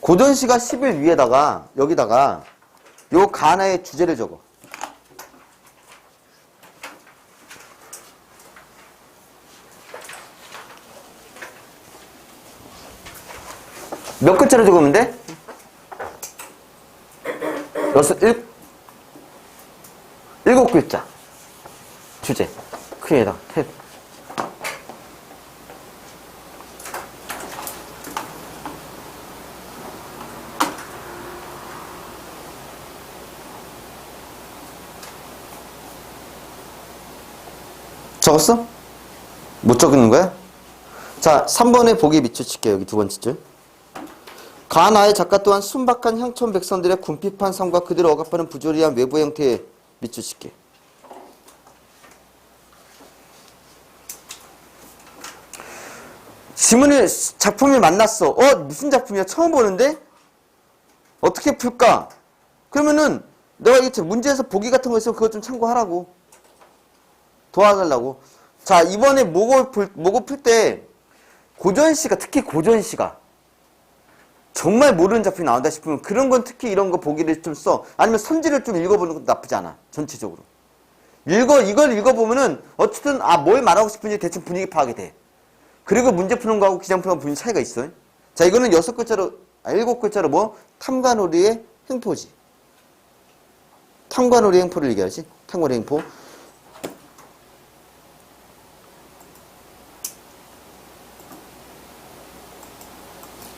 고전시가 10일 위에다가 여기다가 요 가나의 주제를 적어. 몇 글자로 적으면 돼? 여섯, 일, 일곱 글자. 주제. 크에다가 탭. 적었어? 못 적는 거야? 자, 3번에 보기 밑줄칠게요. 여기 두 번째 줄. 가나의 작가 또한 순박한 향촌 백성들의 궁핍한 삶과 그들을 억압하는 부조리한 외부 형태의 밑줄칠게. 지문을 작품을 만났어. 어 무슨 작품이야? 처음 보는데 어떻게 풀까? 그러면은 내가 이 문제에서 보기 같은 거 있으면 그거 좀 참고하라고. 도와달라고. 자, 이번에 모고 풀, 모고 풀 때, 고전시가, 특히 고전시가, 정말 모르는 작품이 나온다 싶으면 그런 건 특히 이런 거 보기를 좀 써. 아니면 선지를 좀 읽어보는 것도 나쁘지 않아. 전체적으로. 읽어, 이걸 읽어보면은, 어쨌든, 아, 뭘 말하고 싶은지 대충 분위기 파악이 돼. 그리고 문제 푸는 거하고 기장 푸는 거 분위기 차이가 있어. 자, 이거는 여섯 글자로, 아, 일곱 글자로 뭐? 탐관오리의 행포지. 탐관오리 행포를 얘기하지. 탐관오리 행포.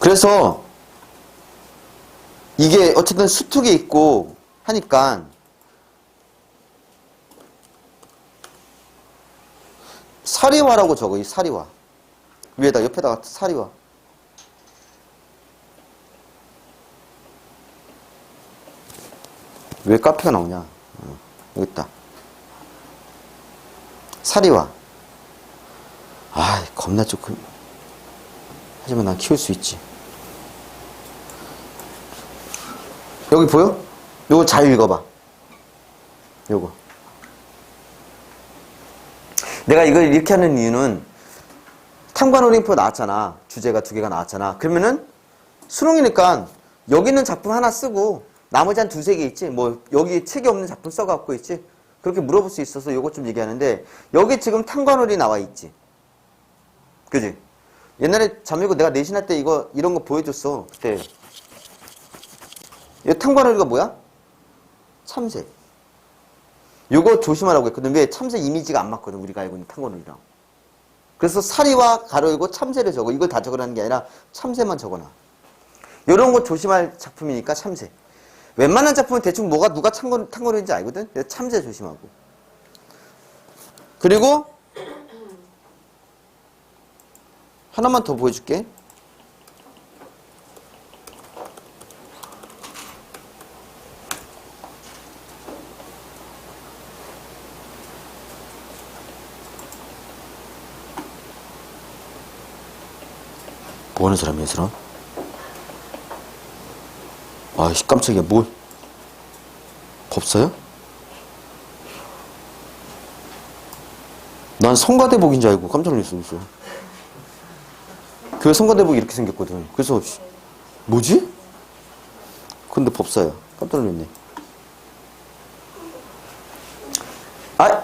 그래서 이게 어쨌든 수특에 있고 하니까 사리화라고 적어 이 사리화. 위에다 옆에다가 사리화. 왜 카페가 나오냐? 어, 여기 있다. 사리화. 아 겁나 조금. 하지만 난 키울 수 있지 여기 보여? 요거 잘 읽어봐. 요거. 내가 이걸 이렇게 하는 이유는 탐관오링포 나왔잖아. 주제가 두 개가 나왔잖아. 그러면은 수능이니까 여기 있는 작품 하나 쓰고 나머지 한 두세 개 있지. 뭐 여기 책이 없는 작품 써갖고 있지. 그렇게 물어볼 수 있어서 요거 좀 얘기하는데 여기 지금 탐관오리 나와 있지. 그지? 옛날에 잠이고 내가 내신할 때 이거 이런 거 보여줬어. 그때 이 탕관오리가 뭐야? 참새. 요거 조심하라고 했거든. 왜? 참새 이미지가 안 맞거든. 우리가 알고 있는 탕관오리랑. 그래서 사리와 가로이고 참새를 적어. 이걸 다 적으라는 게 아니라 참새만 적어놔. 요런 거 조심할 작품이니까 참새. 웬만한 작품은 대충 뭐가 누가 탕관, 탕관오리인지 알거든? 참새 조심하고. 그리고 하나만 더 보여줄게. 하는 사람이야, 이 사람? 아이씨, 깜짝이야, 뭘. 법사야? 난 성가대복인 줄 알고 깜짝 놀랐어. 교회 성가대복이 이렇게 생겼거든. 그래서, 씨, 뭐지? 근데 법사야. 깜짝 놀랐네. 아!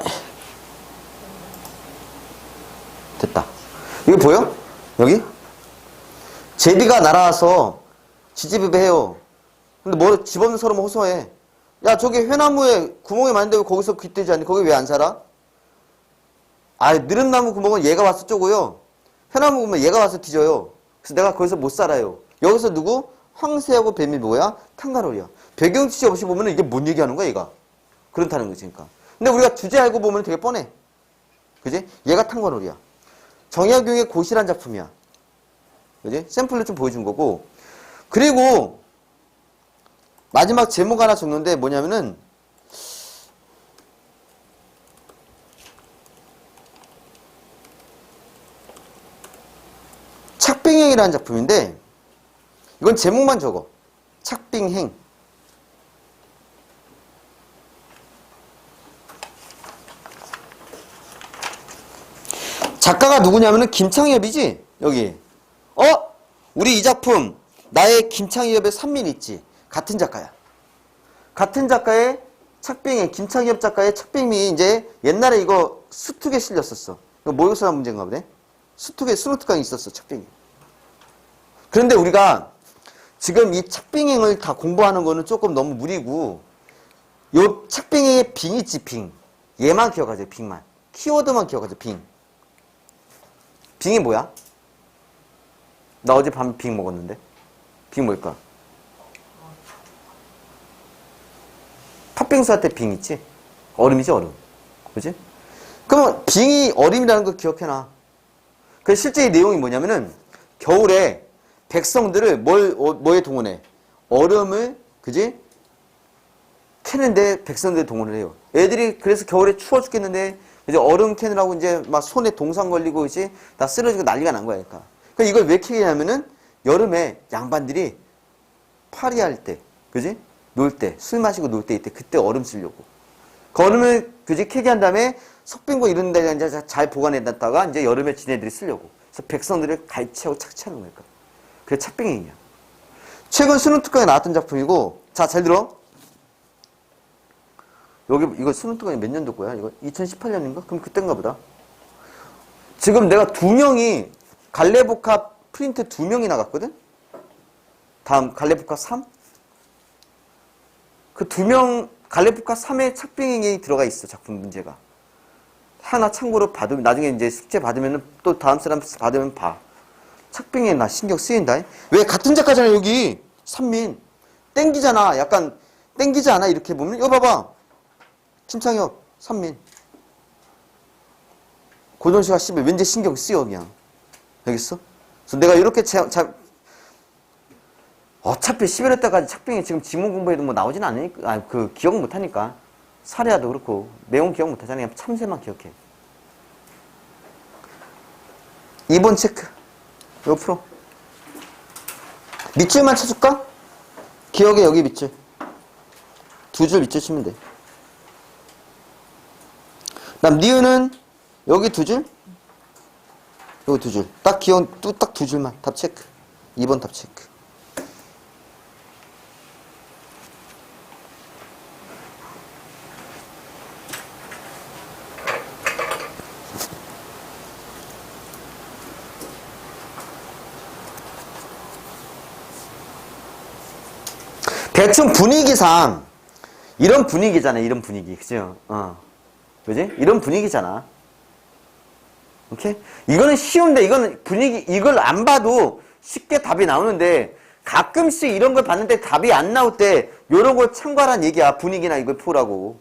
됐다. 이거 보여? 여기? 제비가 날아와서 지지부배해요. 근데 뭐 집없는 사람은 호소해. 야 저기 회나무에 구멍이 많은데 왜 거기서 귀뜨지 않니? 거기 왜 안 살아? 아 느른 나무 구멍은 얘가 와서 쪼고요. 회나무 구멍은 얘가 와서 뒤져요. 그래서 내가 거기서 못 살아요. 여기서 누구? 황새하고 뱀이 뭐야? 탕가롤이야. 배경 지시 없이 보면 이게 뭔 얘기하는 거야 얘가. 그렇다는 거지 그러니까. 근데 우리가 주제 알고 보면 되게 뻔해. 그지? 얘가 탕가롤이야. 정약용의 고시란 작품이야. 그지? 샘플을 좀 보여준 거고. 그리고, 마지막 제목 하나 적는데 뭐냐면은, 착빙행이라는 작품인데, 이건 제목만 적어. 착빙행. 작가가 누구냐면은 김창엽이지? 여기. 어? 우리 이 작품 나의 김창희엽의 산민 있지. 같은 작가야. 같은 작가의 착빙이 김창희엽 작가의 착빙이 이제 옛날에 이거 수특에 실렸었어. 이거 모의고사 문제인가 보네. 수특에 수능특강이 있었어 착빙이. 그런데 우리가 지금 이 착빙행을 다 공부하는 거는 조금 너무 무리고 요 착빙행의 빙 있지 빙. 얘만 기억하세요 빙만. 키워드만 기억하세요 빙. 빙이 뭐야? 나 어제 밤빙 먹었는데. 빙 뭘까? 팥빙수 할 때 빙 있지? 얼음이지, 얼음. 그지? 그러면 빙이 얼음이라는 거 기억해놔. 그 실제 의 내용이 뭐냐면은 겨울에 백성들을 뭘, 어, 뭐에 동원해? 얼음을, 그지? 캐는데 백성들 동원을 해요. 애들이 그래서 겨울에 추워 죽겠는데 이제 얼음 캐느라고 이제 막 손에 동상 걸리고 이제 다 쓰러지고 난리가 난 거야. 그러니까. 그러니까 이걸 왜 캐냐면은 여름에 양반들이 파리할 때, 그지? 놀 때, 술 마시고 놀 때 이때 그때 얼음 쓰려고. 그 얼음을 그지 캐게 한 다음에 석빙고 이런 데 이제 잘 보관해놨다가 이제 여름에 지네들이 쓰려고. 그래서 백성들을 갈취하고 착취하는 거니까. 그게 착빙행이야. 최근 수능 특강에 나왔던 작품이고, 자, 잘 들어. 여기, 이거 수능 특강이 몇 년도 거야? 이거 2018년인가? 그럼 그땐가 보다. 지금 내가 두 명이 갈래복합 프린트 두 명이 나갔거든? 다음 갈래복합 3? 그 두 명, 갈래복합 3에 착빙이 들어가 있어, 작품 문제가. 하나 참고로 받으면, 나중에 이제 숙제 받으면 또 다음 사람 받으면 봐. 착빙에 나 신경 쓰인다. 왜? 같은 작가잖아, 여기. 산민. 땡기잖아. 약간, 땡기지 않아? 이렇게 보면. 이거 봐봐. 김창혁, 산민. 고전시가 씹으면 왠지 신경 쓰여, 그냥. 알겠어? 그래서 내가 이렇게 자, 자, 어차피 11월 때까지 착빙이 지금 지문 공부해도 뭐 나오진 않으니까, 아, 그, 기억 못 하니까. 사례야도 그렇고, 내용 기억 못 하잖아. 그냥 참새만 기억해. 2번 체크. 이거 풀어. 밑줄만 쳐줄까? 기억에 여기 밑줄. 두 줄 밑줄 치면 돼. 그다음 니은은 여기 두 줄, 여기 두 줄. 딱 기억, 딱두 줄만. 답 체크. 2번 답 체크. 대충 분위기상 이런 분위기잖아. 이런 분위기. 그죠? 어. 그지? 이런 분위기잖아. 오케이? 이거는 쉬운데, 이거는 분위기, 이걸 안 봐도 쉽게 답이 나오는데, 가끔씩 이런 걸 봤는데 답이 안 나올 때, 요런 걸 참고하라는 얘기야. 분위기나 이걸 풀라고.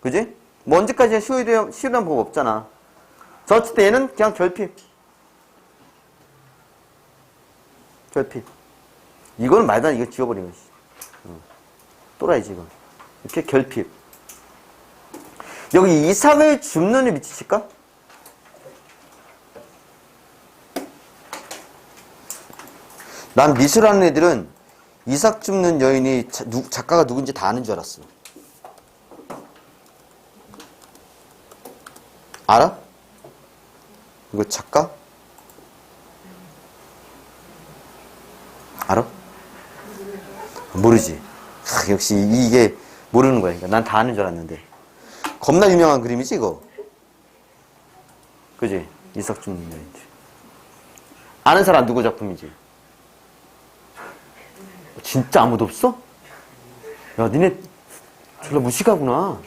그지? 뭐 언제까지 쉬우려, 쉬우려는 법 없잖아. 저 어쨌든 얘는 그냥 결핍. 결핍. 이거는 말도 안 돼. 이거 지워버리면, 씨. 어. 또라이지, 이거. 이렇게 결핍. 여기 이삭을 줍는을 미치실까? 난 미술하는 애들은 이삭 줍는 여인이 자- 누- 작가가 누군지 다 아는 줄 알았어. 알아? 이거 작가? 알아? 모르지. 하, 역시 이게 모르는 거야. 난 다 아는 줄 알았는데. 겁나 유명한 그림이지 이거. 그지? 이삭 줍는 여인들. 아는 사람 누구 작품이지? 진짜 아무도 없어? 야, 니네 졸라 무식하구나.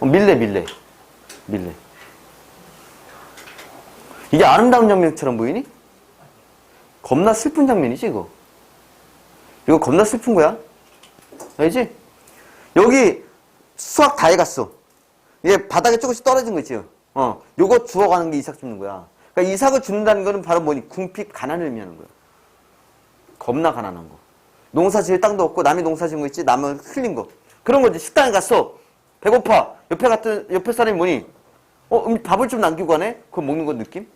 어, 밀레, 밀레. 밀레. 이게 아름다운 장면처럼 보이니? 겁나 슬픈 장면이지, 이거. 이거 겁나 슬픈 거야. 알지? 여기 수학 다 해갔어. 이게 바닥에 조금씩 떨어진 거 있지? 어, 요거 주워가는 게 이삭 줍는 거야. 그러니까 이삭을 줍는다는 거는 바로 뭐니? 궁핍, 가난을 의미하는 거야. 겁나 가난한 거. 농사 지을 땅도 없고 남이 농사 지은 거 있지? 남은 흘린 거. 그런 거지. 식당에 갔어. 배고파. 옆에 같은, 옆에 사람이 뭐니? 어, 음, 밥을 좀 남기고 가네? 그거 먹는 거 느낌?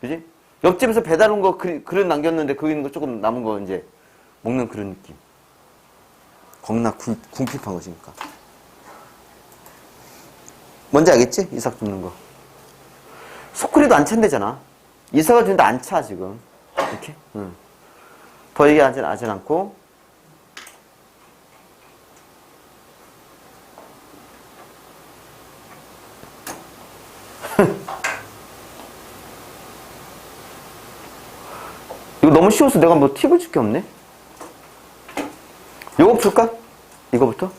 그지? 옆집에서 배달 온 거 그릇 남겼는데 그 있는 거 조금 남은 거 이제 먹는 그런 느낌. 겁나 궁, 궁핍한 것이니까. 뭔지 알겠지? 이삭 줍는 거. 소쿠리도 안 찬대잖아. 이삭을 주는데 안 차, 지금. 이렇게. 응. 더 얘기하진 하진 않고. 이거 너무 쉬워서 내가 뭐 팁을 줄 게 없네. 요거 풀까? 이거부터?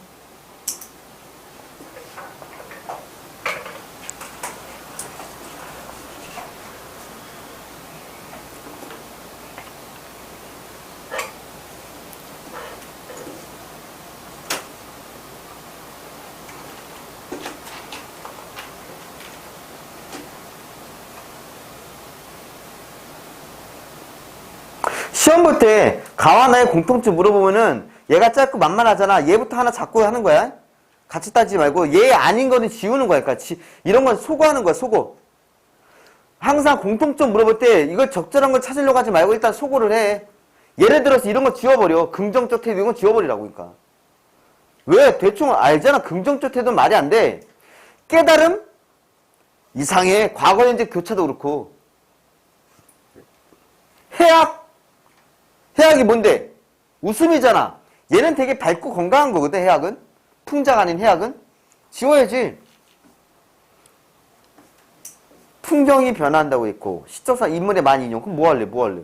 시험 볼 때 가와 나의 공통점 물어보면은 얘가 짧고 만만하잖아. 얘부터 하나 잡고 하는 거야. 같이 따지지 말고 얘 아닌 거는 지우는 거야. 그러니까 지- 이런 건 소거하는 거야. 소거. 항상 공통점 물어볼 때 이걸 적절한 걸 찾으려고 하지 말고 일단 소거를 해. 예를 들어서 이런 거 지워버려. 긍정적 태도 이런 거 지워버리라고 그러니까. 왜? 대충 알잖아. 긍정적 태도는 말이 안 돼. 깨달음? 이상해. 과거, 현재 교차도 그렇고. 해악? 해악이 뭔데? 웃음이잖아. 얘는 되게 밝고 건강한 거거든, 해악은. 풍작 아닌 해악은. 지워야지. 풍경이 변한다고 했고, 시적상 인물의 많이 인용. 그럼 뭐 할래, 뭐 할래?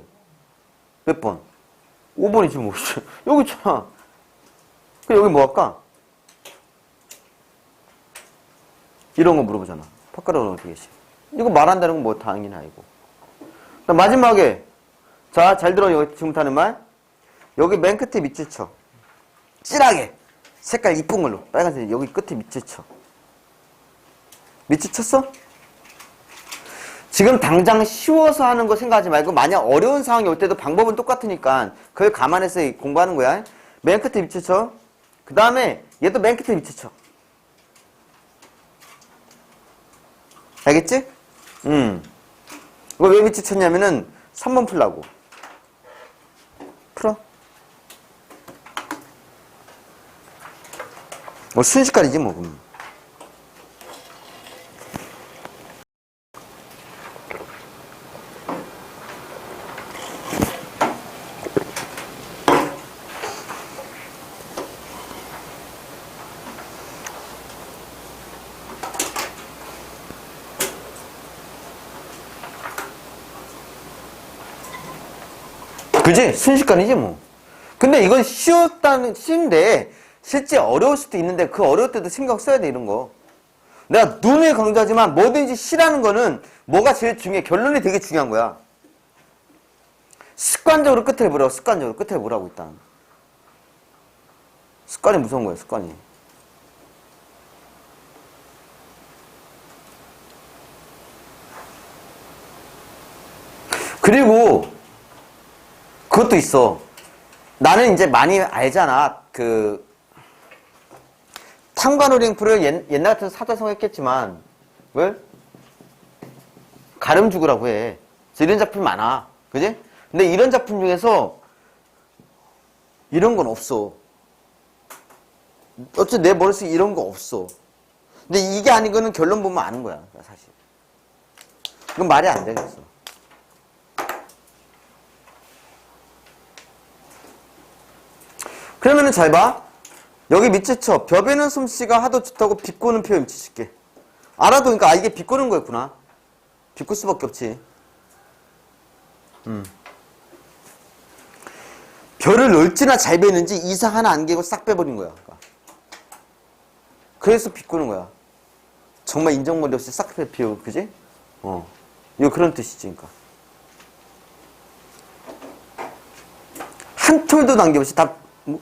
몇 번? 5번이지, 뭐. 여기 있잖아. 그럼 여기 뭐 할까? 이런 거 물어보잖아. 팝가루는 어떻게 시 이거 말한다는 건 뭐 당연히 아니고. 마지막에 자, 잘 들어, 여기 지금부터 하는 말. 여기 맨 끝에 밑줄 쳐. 찔하게. 색깔 이쁜 걸로. 빨간색, 여기 끝에 밑줄 쳐. 밑줄 쳤어? 지금 당장 쉬워서 하는 거 생각하지 말고, 만약 어려운 상황이 올 때도 방법은 똑같으니까, 그걸 감안해서 공부하는 거야. 맨 끝에 밑줄 쳐. 그 다음에, 얘도 맨 끝에 밑줄 쳐. 알겠지? 음. 이거 왜 밑줄 쳤냐면은, 3번 풀라고. 풀어. 뭐 순식간이지 뭐. 그지? 순식간이지 뭐. 근데 이건 쉬웠다는 쉬운데 실제 어려울 수도 있는데 그 어려울 때도 신경 써야 돼 이런 거. 내가 눈을 강조하지만 뭐든지 쉬라는 거는 뭐가 제일 중요해. 결론이 되게 중요한 거야. 습관적으로 끝에 보라고 습관적으로 끝에 보라고 일단. 습관이 무서운 거야 습관이. 그리고 그것도 있어. 나는 이제 많이 알잖아. 그 옛, 옛날 같은 사자성 했겠지만 왜? 가름 죽으라고 해. 이런 작품 많아. 그지? 근데 이런 작품 중에서 이런 건 없어. 어째 내 머릿속에 이런 거 없어. 근데 이게 아닌 거는 결론 보면 아는 거야, 사실. 이건 말이 안 되겠어. 그러면은 잘 봐. 여기 밑줄 쳐. 벼베는 솜씨가 하도 좋다고 비꼬는 표현 밑줄 칠게. 알아도 그러니까 아 이게 비꼬는 거였구나. 비꼬 수밖에 없지. 음. 별을 얼마나 잘 베는지 이상 하나 안 개고 싹 빼버린 거야. 그러니까. 그래서 비꼬는 거야. 정말 인정머리 없이 싹 비우, 그지? 어. 이거 그런 뜻이지, 그러니까. 한 톨도 남김없이 다, 뭐,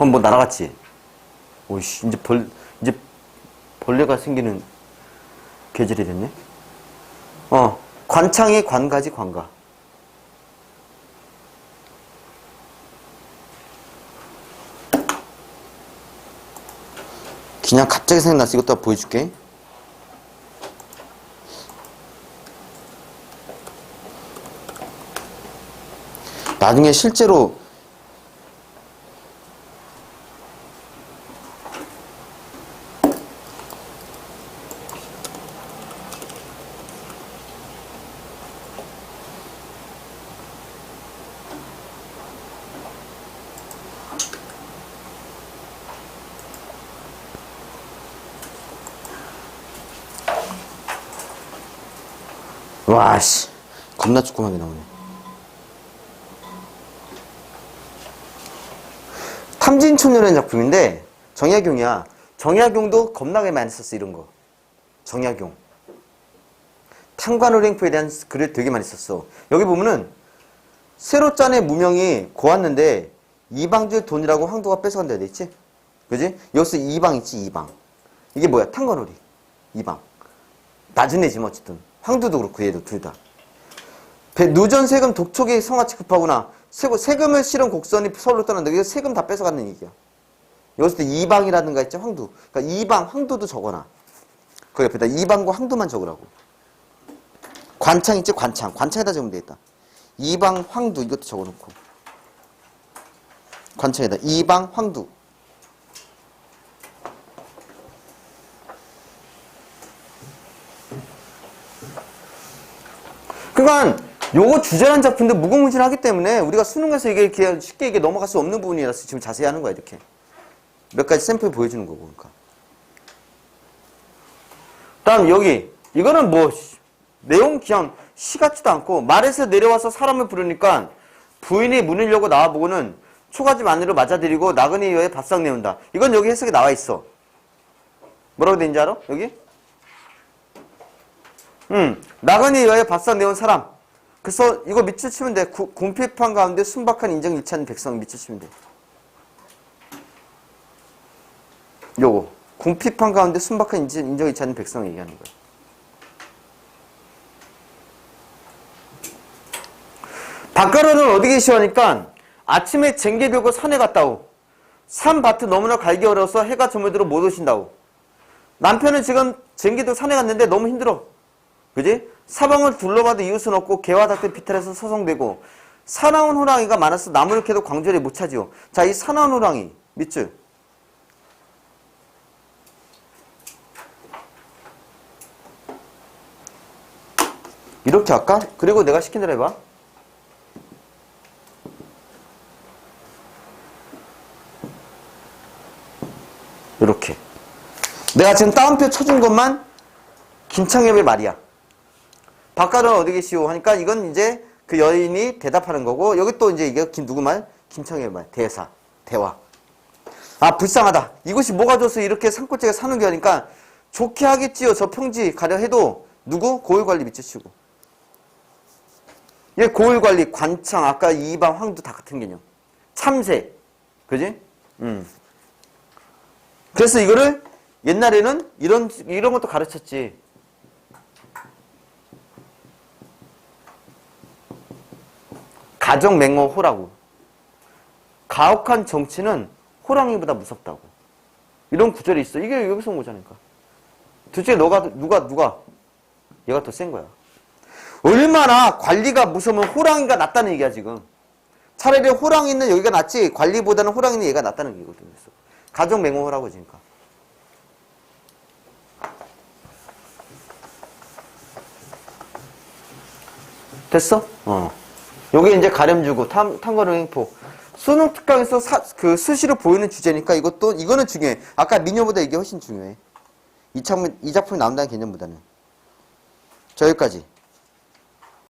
그럼 뭐 날아갔지? 오이씨, 이제 벌, 이제 벌레가 생기는 계절이 됐네? 어, 관창의 관가지, 관가. 그냥 갑자기 생각났어. 이것도 보여줄게. 나중에 실제로 와, 씨. 겁나 조그맣게 나오네. 탐진초년이라는 작품인데, 정약용이야. 정약용도 겁나게 많이 썼어, 이런 거. 정약용. 탄관오랭포에 대한 글을 되게 많이 썼어. 여기 보면은, 새로 짠의 무명이 고왔는데, 이방주 돈이라고 황도가 뺏어간다 돼 있지? 그지? 여기서 이방 있지, 이방. 이게 뭐야? 탄관오리. 이방. 낮은 애지, 뭐, 어쨌든. 황도도 그렇고, 얘도 둘 다. 배- 누전 세금 독촉이 성화치 급하구나. 세금, 세금 을 실은 곡선이 서울로 떠난다. 이거 세금 다 뺏어가는 얘기야. 여기서 또 이방이라든가 있죠, 황도. 그러니까 이방, 황도도 적어놔. 그 옆에다 이방과 황도만 적으라고. 관창 있지, 관창. 관창에다 적으면 되겠다. 이방, 황도 이것도 적어놓고. 관창에다 이방, 황도. 그러니까 요거 주제란 작품도 무궁무진하기 때문에 우리가 수능에서 이게 쉽게 이게 넘어갈 수 없는 부분이라서 지금 자세히 하는 거야 이렇게. 몇 가지 샘플 보여주는 거고 그러니까. 다음 여기. 이거는 뭐 씨, 내용 그냥 시 같지도 않고 말에서 내려와서 사람을 부르니까 부인이 문을 열고 나와보고는 초가지 마늘로 맞아들이고 나그네 여에 밥상 내온다. 이건 여기 해석에 나와 있어. 뭐라고 되는지 알아? 여기? 음, 나그네 여에 밥상 내온 사람. 그래서 이거 밑줄 치면 돼. 구- 궁핍한 가운데 순박한 인정 일치하는 백성 밑줄 치면 돼. 요거. 궁핍한 가운데 순박한 인정, 인정 일치하는 백성 얘기하는 거야. 박가로는 어디 계시오 하니까 아침에 쟁개벽고 산에 갔다오. 산밭은 너무나 갈기 어려워서 해가 저물도록 못 오신다오. 남편은 지금 쟁기도 산에 갔는데 너무 힘들어. 그지? 사방을 둘러봐도 이웃은 없고 개와 닭들 비탈해서 서성대고 사나운 호랑이가 많아서 나무를 캐도 광주리 못 차지요. 자, 이 사나운 호랑이 밑줄. 이렇게 할까? 그리고 내가 시킨 대로 해봐. 이렇게. 내가 지금 따옴표 쳐준 것만 김창엽의 말이야. 박가는 어디 계시오? 하니까 이건 이제 그 여인이 대답하는 거고 여기 또 이제 이게 김 누구 말? 김창엽의 말. 대사. 대화. 아 불쌍하다. 이곳이 뭐가 좋아서 이렇게 산골짜기에 사는 게 하니까 좋게 하겠지요. 저 평지 가려 해도 누구? 고을관리 미치시고. 얘 고을관리, 관창, 아까 이방, 황도 다 같은 개념. 참새. 그지? 음. 그래서 이거를 옛날에는 이런 이런 것도 가르쳤지. 가정 맹호 호라고. 가혹한 정치는 호랑이보다 무섭다고. 이런 구절이 있어. 이게 여기서 온 거잖아니까. 둘째 너가 누가 누가 얘가 더 센 거야. 얼마나 관리가 무서우면 호랑이가 낫다는 얘기야 지금. 차라리 호랑이는 여기가 낫지 관리보다는 호랑이는 얘가 낫다는 얘기거든. 그래서 가정 맹호라고 그러니까. 됐어? 어. 요게 이제 가렴 주고 탐, 탐거령 행포. 수능 특강에서 사, 그 수시로 보이는 주제니까 이것도, 이거는 중요해. 아까 미녀보다 이게 훨씬 중요해. 이 작품, 이 작품이 나온다는 개념보다는. 자, 여기까지.